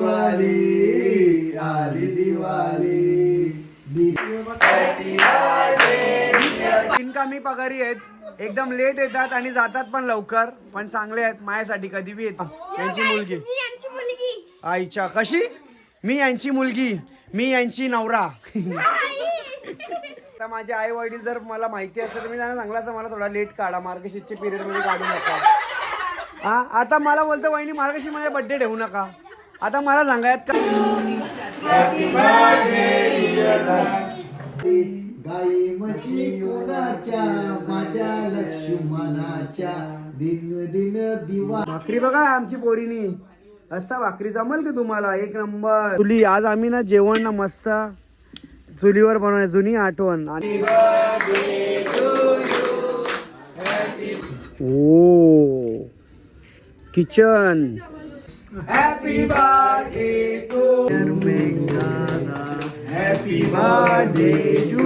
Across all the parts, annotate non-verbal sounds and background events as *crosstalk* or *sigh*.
दिवाळी आली दिवाळी. बिनकामी पगारी आहेत. एकदम लेट येतात आणि जातात पण लवकर पण चांगले आहेत. माझ्यासाठी कधी बी येतात त्यांची मुलगी. मी यांची मुलगी. आईच्या कशी? मी यांची मुलगी. मी यांची नवरा. आता माझे आई वडील जर मला माहिती असेल तर मी त्यांना सांगला असं मला थोडा लेट काढा. मार्गशीटच्या पिरियडमध्ये काढू नका. हा आता मला बोलतो वहिनी मार्गशीटमध्ये बड्डे ठेवू नका. आता मला सांगायत का? गाई म्हशी कोणाच्या माझ्या लक्ष्मणाच्या. दिन दिन दिवा. भाकरी बघा आमची पोरीनी. असा भाकरी जमल का तुम्हाला? एक नंबर. चुली आज आम्ही ना जेवण ना मस्त चुलीवर बनवणे जुनी आठवण. आणि ओ kitchen. Happy birthday Happy birthday to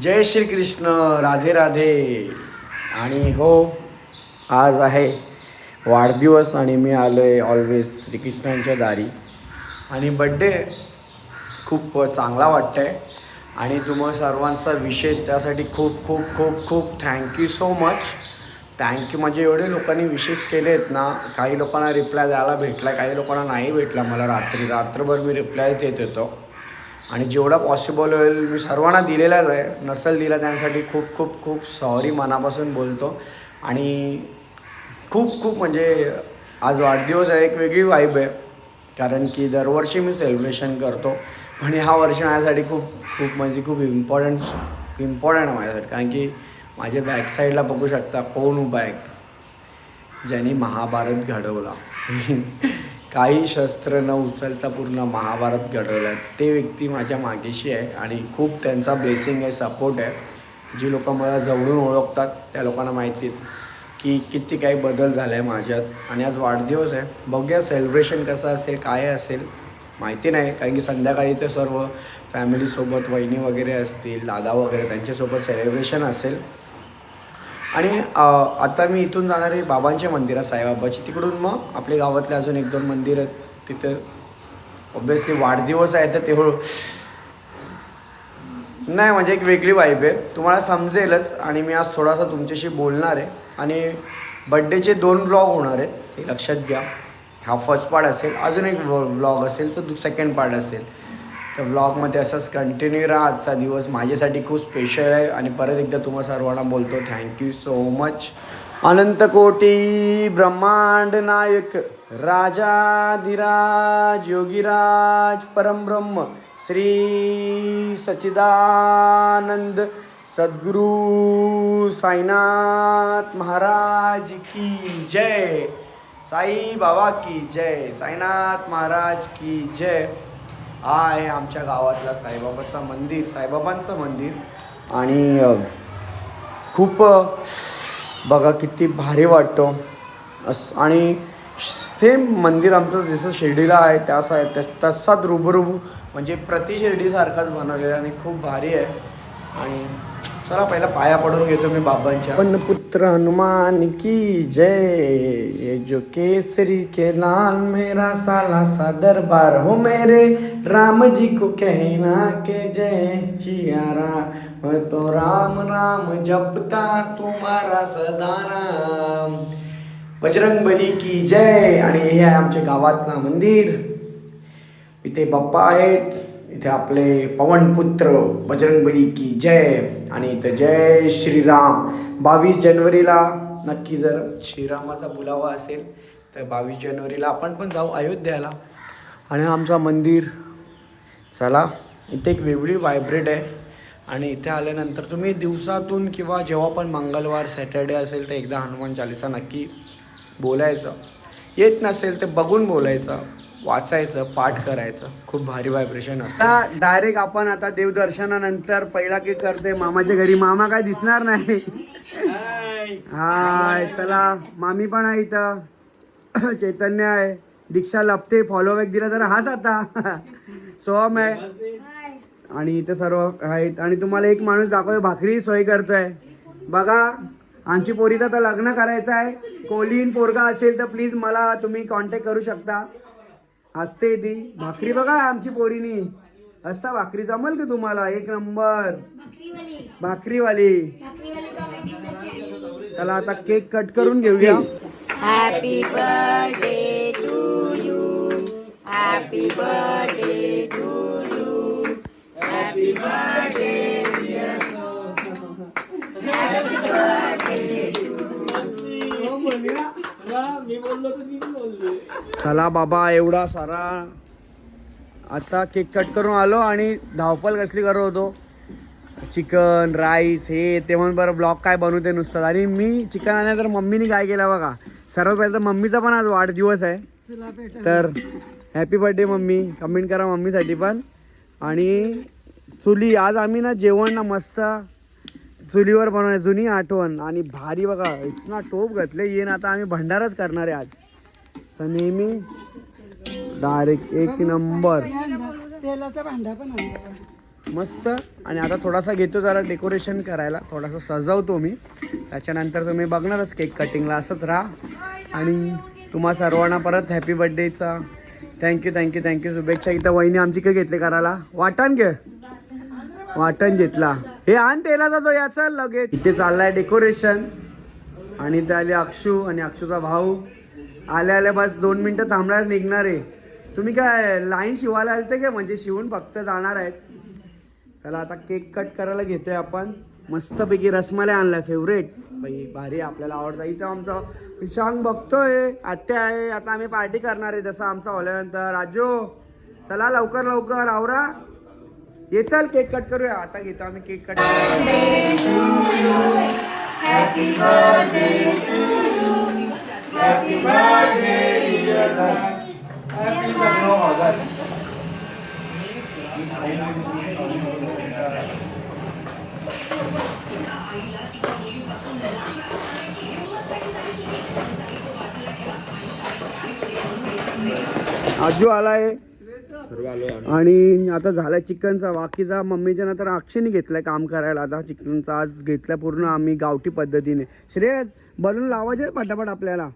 जय श्री कृष्ण राधे राधे. आणि हो आज आहे वाढदिवस आणि मी आलो आहे ऑलवेज श्रीकृष्णांच्या दारी. आणि बड्डे खूप चांगला वाटतं आहे आणि तुम्हा सर्वांचा विशेष त्यासाठी खूप खूप खूप खूप थँक्यू सो मच थँक्यू म्हणजे एवढे लोकांनी विशेष केले आहेत ना काही लोकांना रिप्लाय द्यायला भेटला काही लोकांना नाही भेटला मला रात्री. रात्रभर मी रिप्लायच देत होतो. आणि जेवढा पॉसिबल होईल मी सर्वांना दिलेलाच आहे. नसेल दिला त्यांसाठी खूप खूप खूप सॉरी मनापासून बोलतो. आणि खूप खूप म्हणजे आज वाढदिवस आहे एक वेगळी वाईब आहे. कारण की दरवर्षी मी सेलिब्रेशन करतो. आणि हा वर्ष माझ्यासाठी खूप खूप म्हणजे खूप इम्पॉर्टंट इम्पॉर्टंट आहे माझ्यासाठी. कारण की माझ्या बॅक साईडला बघू शकता कोण उभा आहे. ज्यांनी महाभारत घडवला. *laughs* काही शस्त्र न उचलता पूर्ण महाभारत घडवलं ते व्यक्ती माझ्या मागेशी आहे आणि खूप त्यांचा ब्लेसिंग आहे सपोर्ट आहे. जी लोक मला जवळून ओळखतात त्या लोकांना माहिती की किती काही बदल झाला आहे माझ्यात. आणि आज वाढदिवस आहे. बघूया सेलिब्रेशन कसं असेल काय असेल. माहिती नाही कारण की संध्याकाळी ते सर्व फॅमिलीसोबत वहिनी वगैरे असतील दादा वगैरे त्यांच्यासोबत सेलिब्रेशन असेल. आणि आता मी इथून जाणार आहे बाबांचे मंदिर आहे साईबाबाची. तिकडून मग आपल्या गावातले अजून एक दोन मंदिर आहेत तिथं ऑब्विसली वाढदिवस आहे तर तेवढं हो- नाही म्हणजे एक वेगळी वाईब आहे. तुम्हाला समजेलच आणि मी आज थोडासा तुमच्याशी बोलणार आहे. आणि बड्डेचे दोन ब्लॉग होणार आहेत हे लक्षात घ्या. हा फर्स्ट पार्ट असेल अजून एक ब्लॉग असेल तर सेकंड पार्ट असेल. तर ब्लॉगमध्ये असंच कंटिन्यू राहा आजचा दिवस. माझ्यासाठी खूप स्पेशल आहे आणि परत एकदा तुम्हा सर्वांना बोलतो थँक्यू सो मच अनंत कोटी ब्रह्मांड नायक राजाधिराज योगीराज परमब्रह्म श्री सच्चिदानंद सद्गुरु साईनाथ महाराज की जय. साई बाबा की जय. साईनाथ महाराज की जय. हा आहे आमच्या गावातला साईबाबाचं मंदिर साईबाबांचं मंदिर. आणि खूप बघा किती भारी वाटतो. अस आणि सेम मंदिर आमचं जसं शिर्डीला आहे त्या साय तस- तसाच रुबरुबू म्हणजे प्रति शिर्डीसारखाच बनवलेला आणि खूप भारी आहे. आणि चला पहिला पाया पडून घेतो मी बाबांच्या. पण पुत्र हनुमान की जय. ये जो केसरी के लाल मेरा साला सा दरबार हो मेरे. राम जी को कहना के जय जिया राम मैं तो राम राम जपता तुम्हारा सदा राम बजरंग बली की जय. आणि हे आहे आमच्या गावातलं मंदिर. इथे बाप्पा आहेत. इथे आपले पवनपुत्र बजरंगबली की जय. आणि इथं जय श्रीराम. बावीस जानेवारीला नक्की जर श्रीरामाचा बुलावा असेल तर बावीस जानेवारीला आपण पण जाऊ अयोध्याला. आणि आमचा मंदिर चला इथे एक वेगळी वायब्रेट आहे. आणि इथे आल्यानंतर तुम्ही दिवसातून किंवा जेव्हा पण मंगळवार सॅटर्डे असेल तर एकदा हनुमान चालिसा नक्की बोलायचं. येत नसेल तर बघून बोलायचं. वाचायचं पाठ करायचं. खूप भारी व्हायब्रेशन असतं. डायरेक्ट आपण आता देवदर्शनानंतर पहिला की करते. मामाच्या घरी मामा काय दिसणार नाही. हाय चला. मामी पण आहे इथं. चैतन्य आहे. दीक्षा लपते. फॉलो बॅक दिला तर हाच आता. सोहम आहे. आणि इथं सर्व आहेत. आणि तुम्हाला एक माणूस दाखवतो भाकरी सोय करतोय. बघा आमची पोरीचं आता लग्न करायचं आहे. कोलीन पोरगा असेल तर प्लीज मला तुम्ही कॉन्टॅक्ट करू शकता. हसते ती. भाकरी बघा आमची पोरीनी. असा भाकरी जमल की तुम्हाला? एक नंबर. भाकरीवाली. चला आता केक कट करून घेऊया. Happy birthday to happy birthday चला बाबा एवढा सारा. आता केक कट करून आलो आणि धावपल कसली करत होतो? चिकन राईस हे ते म्हणून बरं ब्लॉग काय बनवते नुसतं. आणि मी चिकन आणलं तर मम्मीने काय केलं बघा? सर्वात पहिलं तर मम्मीचा पण आज वाढदिवस आहे. तर हॅपी बर्थडे मम्मी. कमेंट करा मम्मीसाठी पण. आणि चुली आज आम्ही ना जेवण ना मस्त चुलीवर बनवणे जुनी आठवण. आणि भारी बघा इतना टोप घातले येईन आता आम्ही भंडारच करणार आहे आज. तर नेहमी डायरेक्ट एक नंबर तेलाचा भांडा पण मस्त. आणि आता थोडासा घेतो जरा डेकोरेशन करायला. थोडासा सजवतो मी. त्याच्यानंतर तुम्ही बघणारच केक कटिंगला असंच राहा. आणि तुम्हा सर्वांना परत happy बर्थडेचा thank you thank you thank you शुभेच्छा. इथं वहिनी आमची काय घेतले करायला. वाटण घे. वाटण घेतला. हे आण तेला जातो याचा लगेच. इथे चाललाय डेकोरेशन. आणि इथे आले अक्षू आणि अक्षूचा भाऊ. आल्या आल्या बस दोन मिनटं थांबणार निघणार आहे. तुम्ही काय लाईन शिवायला आलते का? म्हणजे शिवून फक्त जाणार आहेत. चला आता केक कट करायला घेतोय आपण. मस्तपैकी रसमलाई आणलाय फेवरेट बाई भारी आपल्याला आवडतं. इथं आमचा विशांग बघतोय. आत्या आहे आता आम्ही पार्टी करणार आहे जसं आमचा ओल्यानंतर राजू चला लवकर लवकर. आवरा. ये चल केक कट करूया आता घेतो आम्ही केक कट आजू आलाय आणि आता झालाय चिकनचा बाकीचा मम्मीच्या नंतर अक्षयने घेतलाय काम करायला. आता चिकनचा आज घेतलाय पूर्ण आम्ही गावठी पद्धतीने. श्रेयस बलून लावायचे पटापट आपल्याला.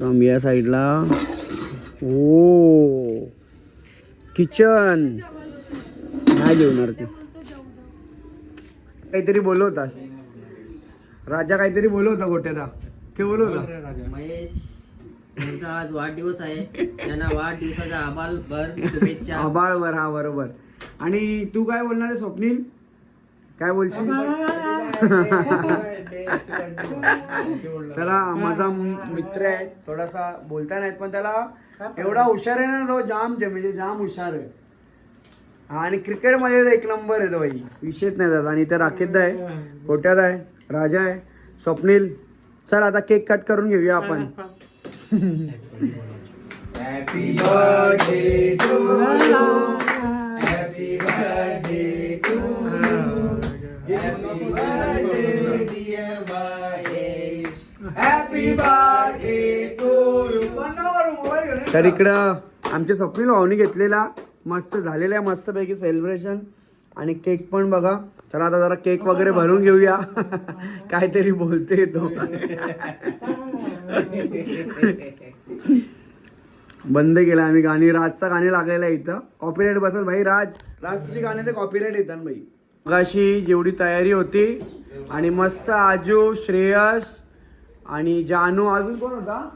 आम्ही या साईडला. ओ किचन. नाही जेवणार ती. काहीतरी बोलवतास. राजा काहीतरी बोलवता गोट्याचा के बोलवता. महेश यांचा आज वाढदिवस आहे. त्यांना वाढदिवसाच्या आबाल भर शुभेच्छा. आबाळवर हा बरोबर. आणि तू काय बोलणार आहे स्वप्नील? काय बोलशील? चला माझा मित्र आहे थोडासा बोलता नाहीत पण त्याला एवढा हुशार आहे ना तो जाम जे- म्हणजे जाम हुशार आहे. हा, आणि क्रिकेटमध्ये एक नंबर आहे तो बाई. विषयच नाही त्याचा आणि इथे राकेत आहे कोट्यात आहे राजा आहे. स्वप्नील चल आता केक कट करून घेऊया आपण. तर इकडं आमच्या स्वप्नील भाऊनी घेतलेला मस्त झालेला आहे मस्तपैकी सेलिब्रेशन आणि केक पण बघा. चला आता जरा केक वगैरे भरून घेऊया. *laughs* काहीतरी बोलते तो. *laughs* *laughs* बंद केला आम्ही गाणी. राजचा गाणी लागलेला आहे इथं. कॉपीराईट बसत. भाई राज राज तुझी गाणी ते कॉपीराईट येतात भाई. मगाशी जेवढी तयारी होती आणि मस्त आजू श्रेयस आणि जानू. अजून कोण होता?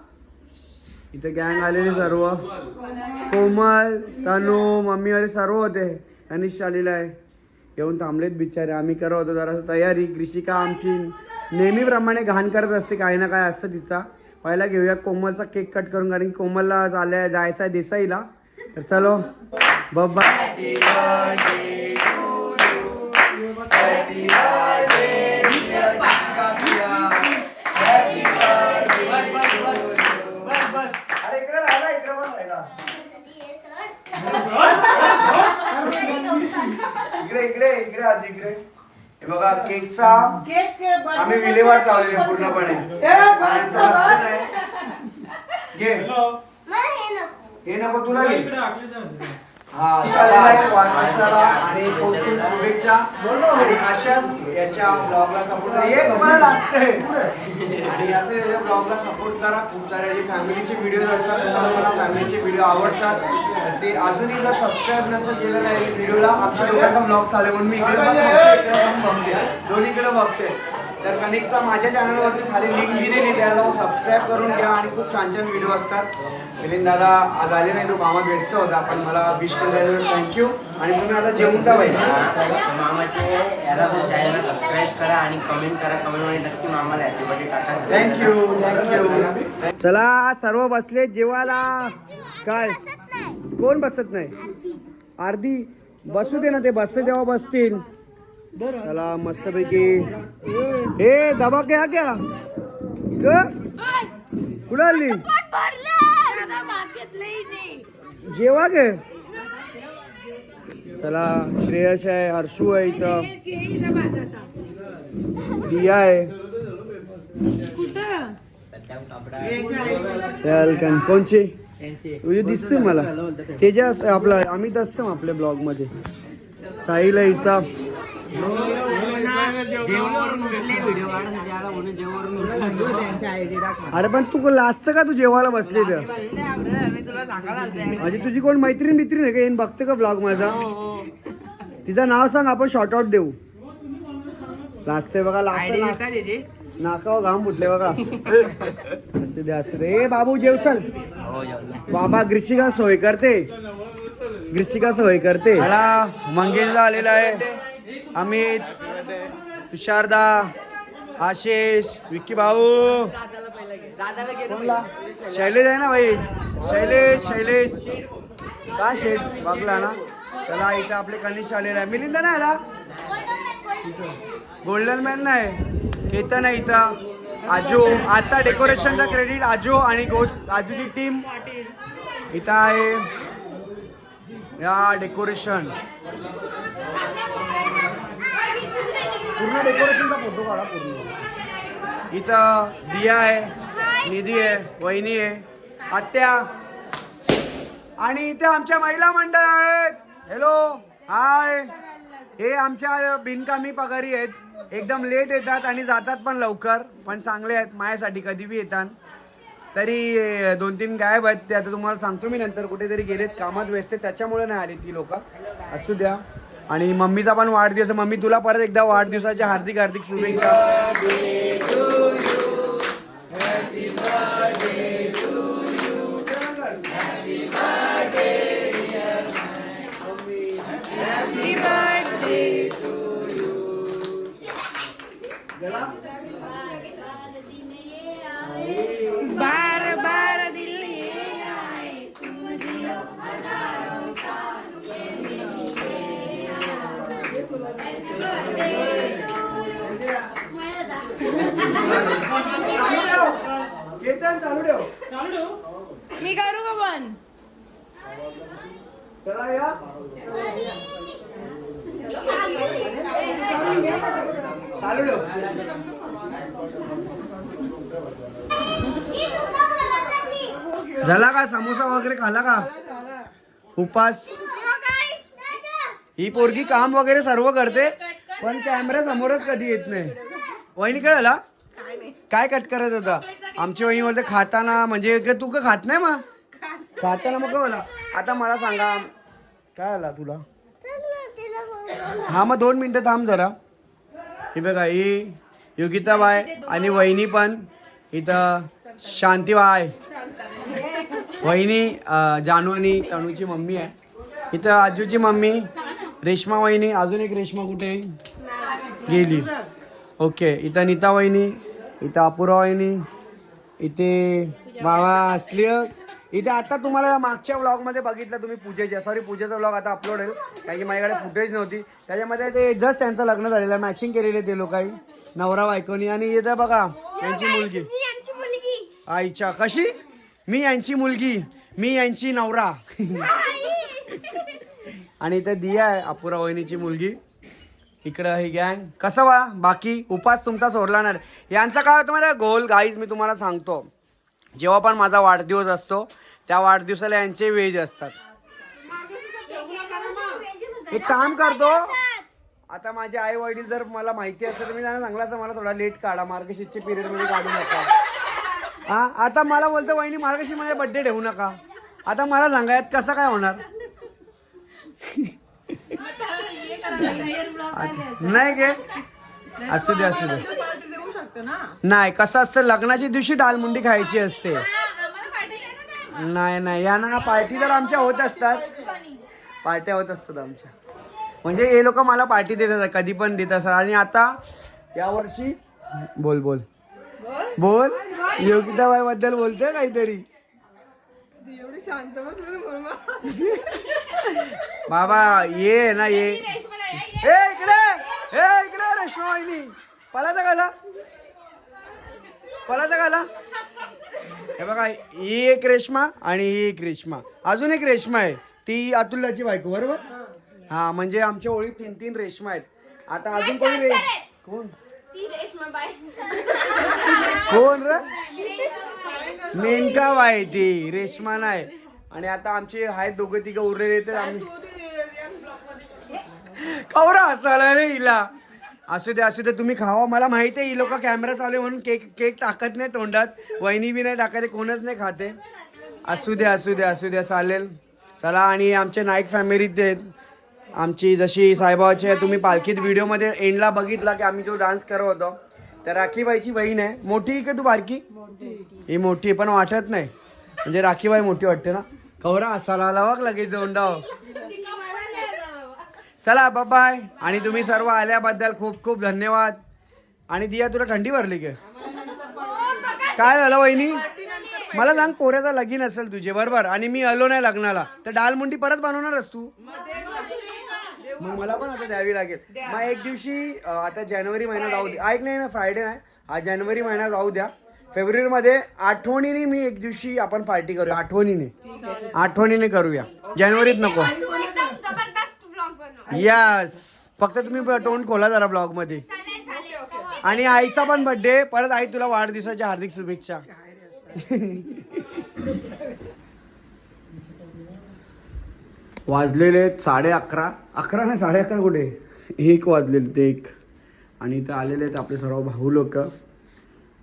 इथे गँग आलेले सर्व. कोमल तनू मम्मी वगैरे सर्व होते. अनिश आलेला आहे. येऊन थांबलेत बिचारे. आम्ही करत होतो जरा तयारी. कृषिका आमची. नेहमीप्रमाणे घाण करत असते काही ना काय असतं तिचा. पहिला घेऊया कोमलचा केक कट करून कारण की कोमलला झाल्या जायचं आहे देसाईला. तर चलो बाबा. *laughs* इकडे इकडे इकडे आज इकडे. हे बघा केकचा आम्ही विल्हेवाट लावलेली आहे पूर्णपणे. आज तर लक्ष नाही. घे. हे नको. तुला घे. हा वाढदिवसाला आणि शुभेच्छा आणि अशाच याच्या ब्लॉगला सपोर्ट लागतंय आणि असे याच्या ब्लॉगला सपोर्ट करा. खूप सारे फॅमिलीचे व्हिडिओ असतात तुम्हाला मला फॅमिलीचे व्हिडिओ आवडतात. तर ते अजूनही जर सबस्क्राईब नसेल केलेलं आहे व्हिडिओला आमच्या दोघांचा ब्लॉग चालू म्हणून मी इकडे बघते, दोन्हीकडे बघते. तर कनिकचा माझ्या चॅनलवरती खाली लिंक दिलेली त्याला सबस्क्राईब करून घ्या आणि खूप छान छान व्हिडिओ असतात. मिलिंद दादा आज आले नाही तो कामात व्यस्त होता पण मला विश केल्यावर थँक्यू आणि तुम्ही आता जेवून का पाहिजे मामाचे याला पण चॅनलला सबस्क्राईब करा आणि कमेंट करा कमेंटमध्ये नक्की मामाला हॅपी बर्थडे टाका. थँक्यू थँक्यू चला सर्व बसले जेवायला. काय? कोण बसत नाही? अर्धी बसू दे ना ते बसते तेव्हा बसतील. चला मस्तपैकी. ए दबा क्या क्या कुठं आली? जेवा गे चला श्रेयश आहे हर्षू आहे इथं. दिया आहे. चल कोणची? तुझी दिसते मला तेजा आपला अमित असतं आपल्या ब्लॉगमध्ये साहिल आहे इथं जेवणावरून उठले व्हिडिओ काढण्यासाठी आला म्हणून जेवणावरून अरे पण तू लाजतं का तू जेवायला बसले तर म्हणजे तुझी कोण मैत्रीण मित्रीण आहे का? येईन बघते का ब्लॉग माझा? तिचं नाव सांग आपण शॉर्ट आउट देऊ. लाजते बघा लाजते नाकावर घाम फुटले बघा. असू दे असू दे. ए बाबू जेव चल. बाबा ग्रिशिका सोय करते. ग्रिशिका सोय करते. मला मंगेशला आलेला आहे. अमित तुषारदा आशिष विक्की भाऊ. कोणला? शैलेश आहे ना भाई? शैलेश शैलेश. का शेठ बघला ना? त्याला इथं आपले कनिष्ठ आलेला आहे. मिलिंद ना आला? गोल्डन मॅन नाही. केतन आहे इथं. आजू आजचा डेकोरेशनचा क्रेडिट आजू आणि गोस आजूची टीम इथं आहे. या डेकोरेशन पूर्ण डेकोरेशनचा फोटो काढा पूर्ण. इथं दिया आहे निधी आहे वहिनी आहे आत्या. आणि इथे आमच्या महिला मंडळ आहेत. हॅलो हाय हे आमच्या बिनकामी पगारी आहेत. एकदम लेट येतात आणि जातात पण लवकर पण चांगले आहेत माझ्यासाठी कधी बी येतात. तरी दोन तीन गायब आहेत ते आता तुम्हाला सांगतो मी नंतर कुठेतरी गेलेत कामात व्यस्त त्याच्यामुळे नाही आली ती लोक. असू द्या. आणि मम्मीचा पण वाढदिवस मम्मी तुला परत एकदा वाढदिवसाच्या हार्दिक हार्दिक शुभेच्छा. केतन चालू ठेव. मी करू का पण? चला या. चालू ठेव. झाला का? समोसा वगैरे खाला का? उपास. ही पोरगी काम वगैरे सर्व करते पण कॅमेरा समोरच कधी येत नाही. वहिनी काय झाला काय कट करत होता? आमची वहिनी बोलते खाताना म्हणजे का तू का खात नाही मग? खाताना. मग काय बोला? आता मला सांगा काय आला तुला? हा मग दोन मिनिटं थांब जरा. ही बघा ही योगिताबाई आणि वहिनी पण इथं शांतीबाई वहिनी अं, जानू आणि तनूची मम्मी आहे. इथं आजूची मम्मी रेश्मा वहिनी अजून एक रेश्मा कुठे? आहे? गेली. ओके इथं नीता वहिनी इथं अपुरा वहिनी इथे बाबा असली इथे आता तुम्हाला मागच्या व्लॉगमध्ये बघितलं तुम्ही पूजेच्या. सॉरी पूजेचा व्लॉग आता अपलोड होईल. कारण की माझ्याकडे फुटेज नव्हती. त्याच्यामध्ये ते जस्ट त्यांचं लग्न झालेलं मॅचिंग केलेले ते लोकांनी नवरा बायकोनी आणि इथं बघा त्यांची मुलगी. आईच्या. कशी? मी यांची मुलगी. मी यांची नवरा. *laughs* आणि इथे दिया आहे अपुरा वहिनीची मुलगी. इकडं हे गँग. कसं वा? बाकी उपास तुमचा सोडलाणार यांचा काय होतं माझा गोल गाईज मी तुम्हाला सांगतो. जेव्हा पण माझा वाढदिवस असतो त्या वाढदिवसाला यांचे वेज असतात. एक काम करतो. आता माझे आई वडील जर मला माहिती असेल तर मी त्यांना सांगला असं मला थोडा लेट काढा. मार्गशीटच्या पिरियडमध्ये काढू नका. हा? आता मला बोलतो वहिनी मार्गशीट माझ्या बड्डे ठेवू नका. आता मला सांगायत कसं काय होणार? नाही गे. असू दे असू दे. नाही कसं असतं लग्नाच्या दिवशी डालमुंडी खायची असते. नाही नाही या ना पार्टी तर आमच्या होत असतात. पार्ट्या होत असतात आमच्या. म्हणजे हे लोक मला पार्टी देत असतात कधी पण देत असतात. आणि आता या वर्षी बोल बोल. बोल. योगिताबाई बद्दल बोलतोय काहीतरी. बाबा ये ना ये. ए इकडे. ए इकडे रेश्मा वाहिनी पलाचा घाला पलाचा घाला हे बघा ही एक रेश्मा आणि ही एक रेश्मा. अजून एक रेश्मा आहे. ती अतुल्लाची बायको बरोबर? हा म्हणजे आमच्या ओळीत तीन तीन रेश्मा आहेत. आता अजून कोणी रे कोण? कोण र? मेनका. बाई ती. रेश्मा नाही. आणि आता आमचे आहेत दोघं तिघं उरलेले तर आम्ही कवरा हसायला रे हिला. असू दे असू दे तुम्ही खावा. मला माहिती आहे ही लोक कॅमेरा चालू आहे म्हणून केक केक टाकत नाही तोंडात. वहिनी बी नाही टाकत कोणच नाही खाते असू दे असू दे असू दे चालेल. चला आणि आमचे नाईक फॅमिलीत आहेत. आमची जशी साईबाबाची आहे तुम्ही पालखीत व्हिडिओमध्ये एंडला बघितला की आम्ही जो डान्स करत होतो. त्या राखीबाईची बहीण आहे. मोठी आहे का तू बारकी? ही मोठी पण वाटत नाही. म्हणजे राखीबाई मोठी वाटते ना? कवरा आला बघ लगेच जोंडाव चला बाय आणि तुम्ही सर्व आल्याबद्दल खूप खूप धन्यवाद. आणि दिया तुला थंडी भरली का? काय झालं वहिनी? मला सांग पोऱ्याचा लगीन असेल तुझे बरोबर. आणि मी आलो नाही लग्नाला. तर डालमुंडी परत बनवणारच तू. मग मला पण आता द्यावी लागेल. मग एक दिवशी आता जानेवारी महिना जाऊ दे. ऐक नाही ना फ्रायडे नाही. हा जानेवारी महिना जाऊ द्या. फेब्रुवारीमध्ये आठवणीने मी एक दिवशी आपण पार्टी करूया. आठवणीने. आठवणीने करूया. जानेवारीत नको एकदम जबरदस्त ब्लॉग बनव यस फक्त तुम्ही तोंड खोला जरा ब्लॉगमध्ये. आणि आईचा पण बर्थडे परत आई तुला वाढदिवसाच्या हार्दिक शुभेच्छा. वाजलेले आहेत साडे अकरा. अकरा नाही साडे अकरा कुठे? एक वाजलेले ते एक. आणि इथं आलेले आहेत आपले सर्व भाऊ लोक.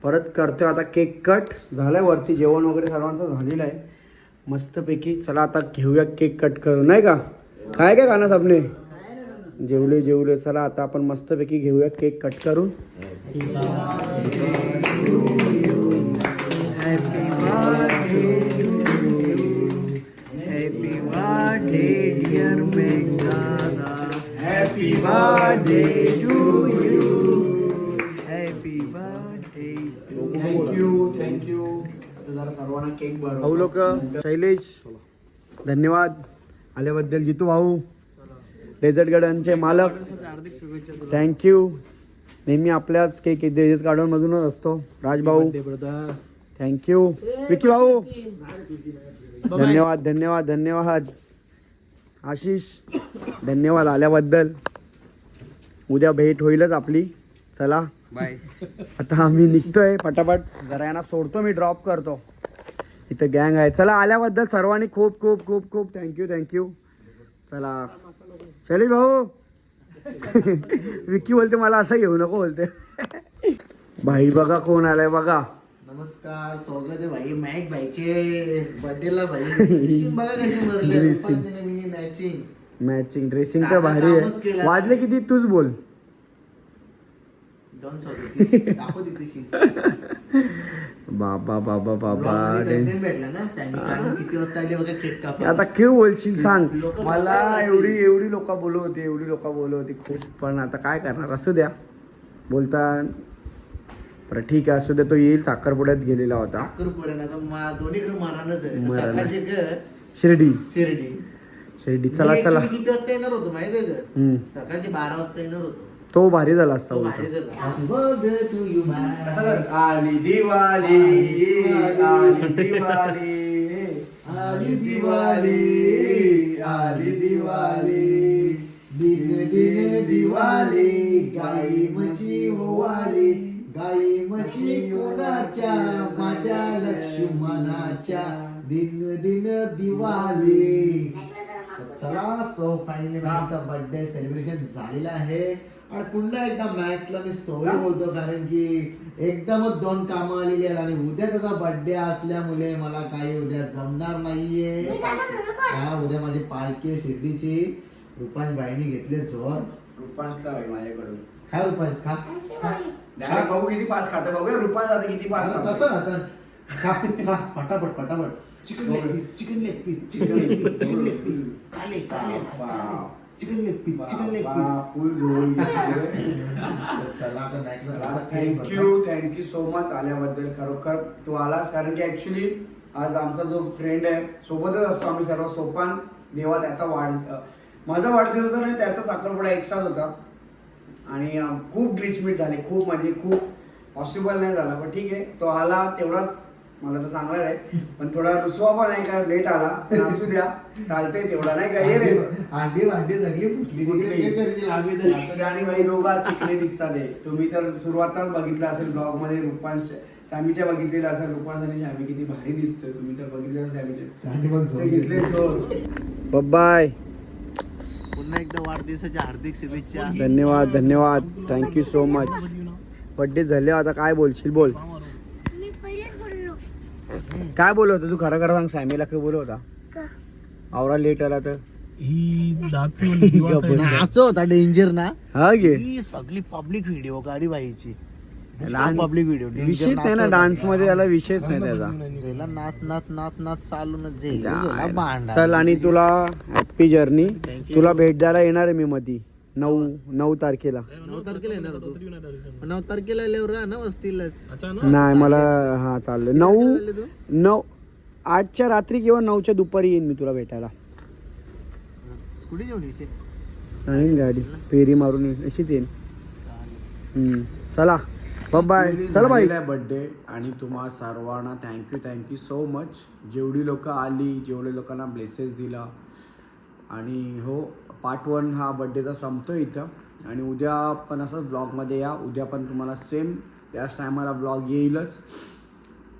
परत करतोय आता केक कट. झालाय वरती जेवण वगैरे सर्वांचं झालेलं आहे. मस्तपैकी चला आता घेऊया केक कट करू नाही का? काय काय खाना साबणे जेवले जेवले चला आता आपण मस्तपैकी घेऊया केक कट करून. Happy birthday dear मेघनादा happy birthday to you happy birthday thank you thank you आता जरा सर्वांना केक बरं भाऊ लोक शैलेश धन्यवाद. आल्याबद्दल जितू भाऊ. डेझर्ट गार्डनचे मालक. थँक्यू नेहमी आपल्याच केक डेझर्ट गार्डन मधूनच असतो. राजभाऊ. थँक्यू विकी भाऊ. धन्यवाद धन्यवाद धन्यवाद. आशिष धन्यवाद आल्याबद्दल. उद्या भेट होईलच आपली. चला. बाय आता आम्ही निघतोय पटापट. जरा यांना सोडतो मी ड्रॉप करतो. इथं गँग आहे. चला आल्याबद्दल सर्वांनी खूप खूप खूप खूप थँक्यू थँक्यू चला. शैलेश भाऊ. विक्की बोलते मला असं घेऊ नको बोलते. भाई बघा कोण आलाय बघा. नमस्कार स्वागत आहे भाई. मॅक भाईचे बर्थडेला भाई. Dressing बघा कशी भरली Dressing. मॅचिंग मॅचिंग ड्रेसिंग तर साधा भारी कामच आहे. केलं. वाजले किती? तूच बोल. दोन सॉरी दाखव बाबा बाबा बाबा आता क्यू बोलशील सांग. मला एवढी एवढी लोक बोलत होती एवढी लोक बोलत होती खूप. पण आता काय करणार? असू द्या. बोलता. बरं ठीक आहे असू द्या. तो येईल साखरपुड्यात गेलेला होता. शिर्डी. शिर्डी. शिर्डी. चला चला. किती वाजता येणार होतो माहिती. सकाळचे बारा वाजता येणार होतो. तो भारी झाला असता. बाहेर झाला. बघ तू you man. आली दिवाळी आली दिवाळी आली दिवाळी आली दिवाळी दिन दिन दिवाळी गाई म्हशी ओवाळी गाई म्हशी कोणाच्या माझ्या लक्ष्मणाच्या दिन दिन दिवाळी चला सो फायनली मॅचचा बर्थडे सेलिब्रेशन झालेला आहे आणि पुन्हा एकदा मॅचला मी सॉरी बोलतो कारण की एकदमच दोन कामं आलेली आहेत आणि उद्या त्याचा बर्थडे असल्यामुळे मला काही उद्या जमणार नाहीये. हा उद्या माझी पालखी आहे शिर्डीची. रुपांश बाईने घेतले जोर. रुपांशला भाई माझ्याकडून. खा रुपांश खा. डायरेक्ट बघू किती पास खाते? बघूया रुपांश आता किती पास खातो? तसं आता खा खा. पटापट पटापट. Chicken leg piece chicken leg piece chicken leg piece chicken leg piece काले काले chicken leg piece chicken leg piece full झोल *laughs* चला आता मॅचला thank you thank you so much आल्याबद्दल खरोखर. तू आलास कारण की ऍक्च्युली आज आमचा जो फ्रेंड आहे सोबतच असतो आम्ही सर्व. सोपान देवा त्याचा वाढ अं, माझा वाढदिवस होता आणि त्याचा साखरपुडा एकसाथ होता. आणि अं, खूप ग्लिचमीट झाले. खूप म्हणजे खूप पॉसिबल नाही झाला पण ठीक आहे. तो आला तेवढाच मला तर सांगणार आहे. पण थोडा रुसवा पण आहे का? लेट आला. पण असू द्या. चालते तेवढा. नाही का? ये रे. अंडी भांडी सगळी फुटली करायची लागली तरी असू द्या. आणि भाई दोघा चिकणे दिसतात हे. तुम्ही तर सुरुवातच बघितलं असेल ब्लॉगमध्ये रुपांश सॅमीच्या बघितलेलं असेल. रुपांश आणि सॅमी किती भारी दिसतोय. तुम्ही तर बघितलं सॅमीचे. अंडी पण ते घेतले बाय पुन्हा एकदा वाढदिवसाच्या हार्दिक शुभेच्छा. धन्यवाद धन्यवाद. थँक्यू सो मच बड्डे झाले आता काय बोलशील बोल. काय बोलत होता? तू खरं खरं सांग सॅमीला काय बोलत होता? का? आवरा लेट आला तर. *laughs* असं होता डेंजर ना. हा घे ही सगळी पब्लिक व्हिडिओ गाडी बाईची पब्लिक व्हिडिओ विषयच नाही ना डान्समध्ये त्याला विषयच नाही त्याचा. जेला नाच नाच नाच नाच चालू ना जे चल आणि तुला हॅपी जर्नी. तुला भेट द्यायला येणार आहे मी मधी. नऊ नऊ तारखेला. नऊ तारखेला येणार तू नऊ तारखेला आल्यावर राहा ना वस्तीला नाही मला हा चाललंय नऊ नऊ आठच्या रात्री किंवा नऊच्या दुपारी येईन मी तुला भेटायला. स्कूटी घेऊन येशील? नाही गाडी फेरी मारून येईन अशीच येईन. हम्म. चला. बाय चला बाय बर्थडे आणि तुम्हा सर्वांना थँक्यू थँक्यू सो मच जेवढी लोक आली जेवढे लोकांना ब्लेसेस दिला आणि हो पार्ट वन हा बड्डेचा संपतो इथं. आणि उद्या पण असंच ब्लॉगमध्ये या. उद्या पण तुम्हाला सेम याच टायमाला ब्लॉग येईलच.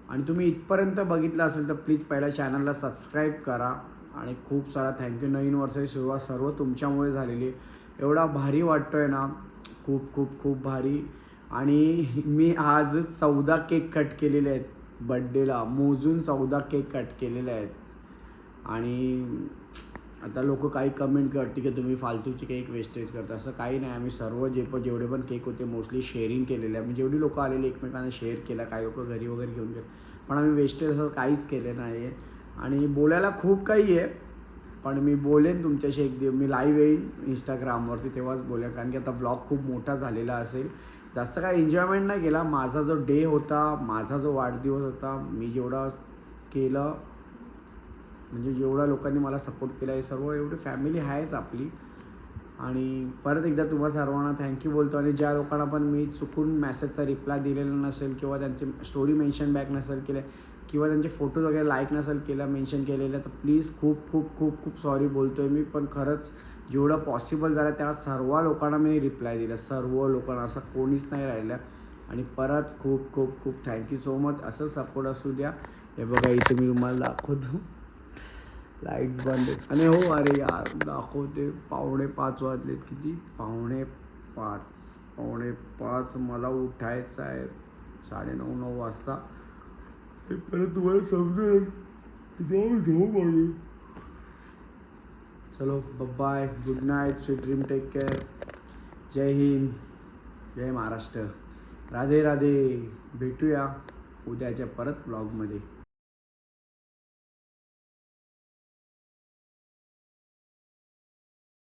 आणि तुम्ही इथपर्यंत बघितलं असेल तर प्लीज पहिल्या चॅनलला सबस्क्राईब करा. आणि खूप सारा थँक्यू नवीन वर्षाची सुरुवात सर्व तुमच्यामुळे झालेली आहे. एवढा भारी वाटतो आहे ना. खूप खूप खूप भारी. आणि मी आज चौदा केक कट केलेले आहेत. बड्डेला मोजून चौदा केक कट केलेले आहेत. आणि आता लोक काही कमेंट करते की तुम्ही फालतूचे केक वेस्टेज करता. असं काही नाही. आम्ही सर्व जे पण जेवढे पण केक होते मोस्टली शेअरिंग केलेले. आहे जेवढी लोकं आलेली एकमेकांना शेअर केला काही लोक घरी वगैरे घेऊन गेले. पण आम्ही वेस्टेज असं काहीच केलं नाही आहे आणि बोलायला खूप काही आहे. पण मी बोलेन तुमच्याशी एक दिवस. मी लाईव्ह येईन इंस्टाग्रामवरती तेव्हाच बोलेन. कारण की आता ब्लॉग खूप मोठा झालेला असेल. जास्त काय एन्जॉयमेंट नाही केला. माझा जो डे होता माझा जो वाढदिवस होता मी जेवढा केलं म्हणजे जेवढ्या लोकांनी मला सपोर्ट केला आहे सर्व एवढी फॅमिली आहेच आपली. आणि परत एकदा तुम्हा सर्वांना थँक्यू बोलतो. आणि ज्या लोकांना पण मी चुकून मेसेजचा रिप्लाय दिलेला नसेल किंवा त्यांची स्टोरी मेन्शन बॅक नसेल केले किंवा त्यांचे फोटोज वगैरे लाईक नसेल केला मेन्शन केलेलं तर प्लीज खूप खूप खूप खूप सॉरी बोलतो आहे मी. पण खरंच जेवढं पॉसिबल झालं त्या सर्व लोकांना मी रिप्लाय दिला. सर्व लोकांना असं कोणीच नाही राहिलं. आणि परत खूप खूप खूप थँक्यू सो मच असं सपोर्ट असू द्या. हे बघा इथे मी तुम्हाला दाखवतो. लाईट्स बंद आहेत. आणि हो अरे यार दाखवते. पावणे पाच वाजलेत. किती? पावणे पाच. पावणे पाच मला उठायचं आहे. साडेनऊ नऊ वाजता. हे परत तुम्हाला समजेल जाऊ झोप आली. चलो bye good night sweet dream take care जय हिंद. जय महाराष्ट्र. राधे राधे. भेटूया उद्याच्या परत ब्लॉगमध्ये